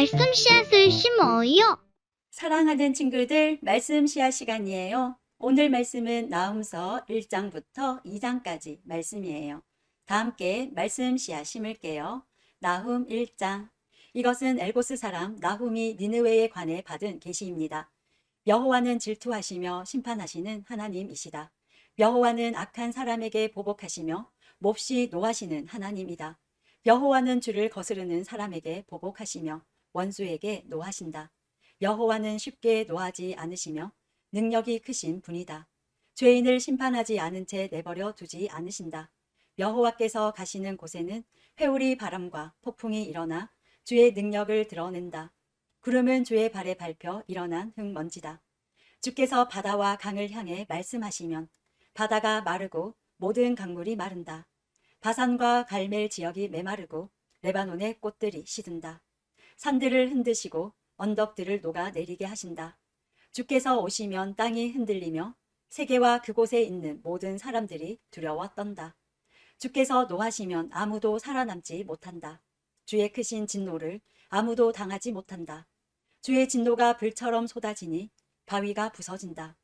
말씀 씨앗을 심어요. 사랑하는 친구들, 말씀 시야 시간이에요. 오늘 말씀은 나훔서 1장부터 2장까지 말씀이에요. 다 함께 말씀 시야 심을게요. 나훔 1장. 이것은 엘고스 사람 나훔이 니느웨에 관해 받은 계시입니다. 여호와는 질투하시며 심판하시는 하나님이시다. 여호와는 악한 사람에게 보복하시며 몹시 노하시는 하나님이다. 여호와는 주를 거스르는 사람에게 보복하시며 원수에게 노하신다. 여호와는 쉽게 노하지 않으시며 능력이 크신 분이다. 죄인을 심판하지 않은 채 내버려 두지 않으신다. 여호와께서 가시는 곳에는 회오리 바람과 폭풍이 일어나 주의 능력을 드러낸다. 구름은 주의 발에 밟혀 일어난 흙먼지다. 주께서 바다와 강을 향해 말씀하시면 바다가 마르고 모든 강물이 마른다. 바산과 갈멜 지역이 메마르고 레바논의 꽃들이 시든다. 산들을 흔드시고 언덕들을 녹아내리게 하신다. 주께서 오시면 땅이 흔들리며 세계와 그곳에 있는 모든 사람들이 두려워 떤다. 주께서 노하시면 아무도 살아남지 못한다. 주의 크신 진노를 아무도 당하지 못한다. 주의 진노가 불처럼 쏟아지니 바위가 부서진다.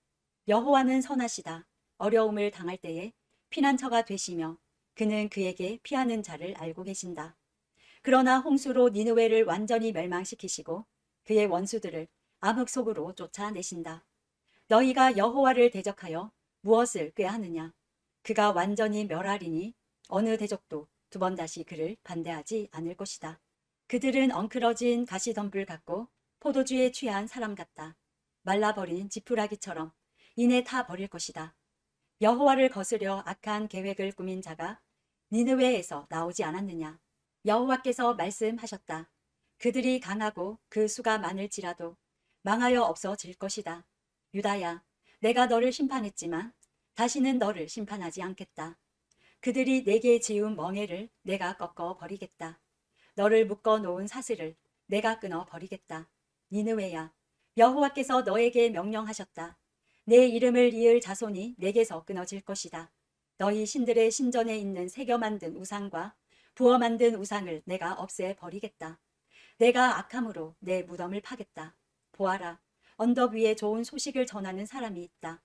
여호와는 선하시다. 어려움을 당할 때에 피난처가 되시며 그는 그에게 피하는 자를 알고 계신다. 그러나 홍수로 니느웨를 완전히 멸망시키시고 그의 원수들을 암흑 속으로 쫓아내신다. 너희가 여호와를 대적하여 무엇을 꾀하느냐? 그가 완전히 멸하리니 어느 대적도 두 번 다시 그를 반대하지 않을 것이다. 그들은 엉클어진 가시덤불 같고 포도주에 취한 사람 같다. 말라버린 지푸라기처럼 이내 타 버릴 것이다. 여호와를 거스려 악한 계획을 꾸민 자가 니느웨에서 나오지 않았느냐? 여호와께서 말씀하셨다. 그들이 강하고 그 수가 많을지라도 망하여 없어질 것이다. 유다야, 내가 너를 심판했지만 다시는 너를 심판하지 않겠다. 그들이 내게 지은 멍에를 내가 꺾어 버리겠다. 너를 묶어 놓은 사슬을 내가 끊어 버리겠다. 니느웨야, 여호와께서 너에게 명령하셨다. 내 이름을 이을 자손이 내게서 끊어질 것이다. 너희 신들의 신전에 있는 새겨 만든 우상과 부어 만든 우상을 내가 없애 버리겠다. 내가 악함으로 내 무덤을 파겠다. 보아라, 언덕 위에 좋은 소식을 전하는 사람이 있다.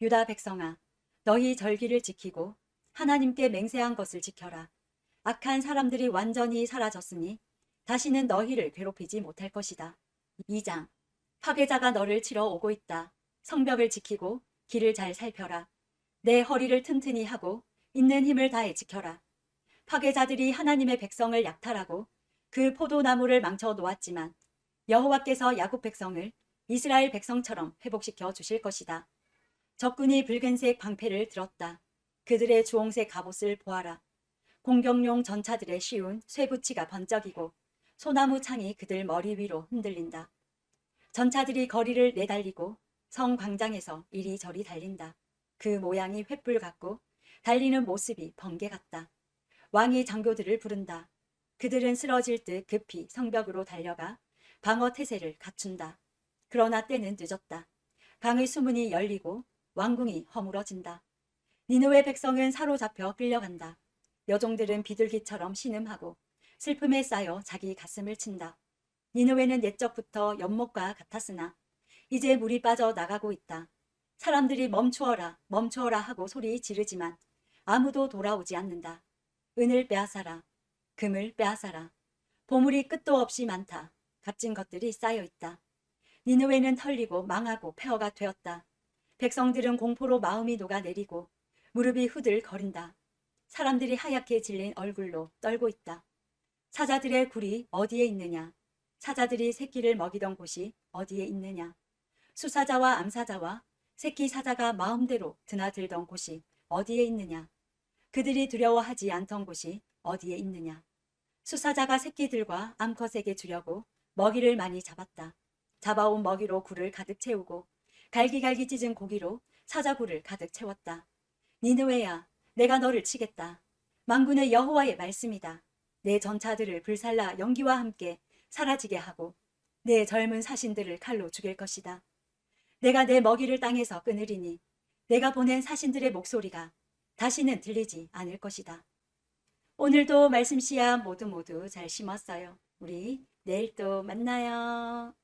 유다 백성아, 너희 절기를 지키고 하나님께 맹세한 것을 지켜라. 악한 사람들이 완전히 사라졌으니 다시는 너희를 괴롭히지 못할 것이다. 2장. 파괴자가 너를 치러 오고 있다. 성벽을 지키고 길을 잘 살펴라. 내 허리를 튼튼히 하고 있는 힘을 다해 지켜라. 파괴자들이 하나님의 백성을 약탈하고 그 포도나무를 망쳐 놓았지만 여호와께서 야곱 백성을 이스라엘 백성처럼 회복시켜 주실 것이다. 적군이 붉은색 방패를 들었다. 그들의 주홍색 갑옷을 보아라. 공격용 전차들의 쉬운 쇠붙이가 번쩍이고 소나무 창이 그들 머리 위로 흔들린다. 전차들이 거리를 내달리고 성 광장에서 이리저리 달린다. 그 모양이 횃불 같고 달리는 모습이 번개 같다. 왕이 장교들을 부른다. 그들은 쓰러질 듯 급히 성벽으로 달려가 방어 태세를 갖춘다. 그러나 때는 늦었다. 강의 수문이 열리고 왕궁이 허물어진다. 니느웨 백성은 사로잡혀 끌려간다. 여종들은 비둘기처럼 신음하고 슬픔에 쌓여 자기 가슴을 친다. 니느웨는 옛적부터 연못과 같았으나 이제 물이 빠져 나가고 있다. 사람들이 멈추어라, 멈추어라 하고 소리 지르지만 아무도 돌아오지 않는다. 은을 빼앗아라, 금을 빼앗아라. 보물이 끝도 없이 많다. 값진 것들이 쌓여 있다. 니느웨는 털리고 망하고 폐허가 되었다. 백성들은 공포로 마음이 녹아내리고 무릎이 후들거린다. 사람들이 하얗게 질린 얼굴로 떨고 있다. 사자들의 굴이 어디에 있느냐? 사자들이 새끼를 먹이던 곳이 어디에 있느냐? 수사자와 암사자와 새끼 사자가 마음대로 드나들던 곳이 어디에 있느냐? 그들이 두려워하지 않던 곳이 어디에 있느냐? 수사자가 새끼들과 암컷에게 주려고 먹이를 많이 잡았다. 잡아온 먹이로 굴을 가득 채우고 갈기갈기 찢은 고기로 사자굴을 가득 채웠다. 니느웨야, 내가 너를 치겠다. 망군의 여호와의 말씀이다. 내 전차들을 불살라 연기와 함께 사라지게 하고 내 젊은 사신들을 칼로 죽일 것이다. 내가 내 먹이를 땅에서 끊으리니 내가 보낸 사신들의 목소리가 다시는 들리지 않을 것이다. 오늘도 말씀 씨앗 모두 모두 잘 심었어요. 우리 내일 또 만나요.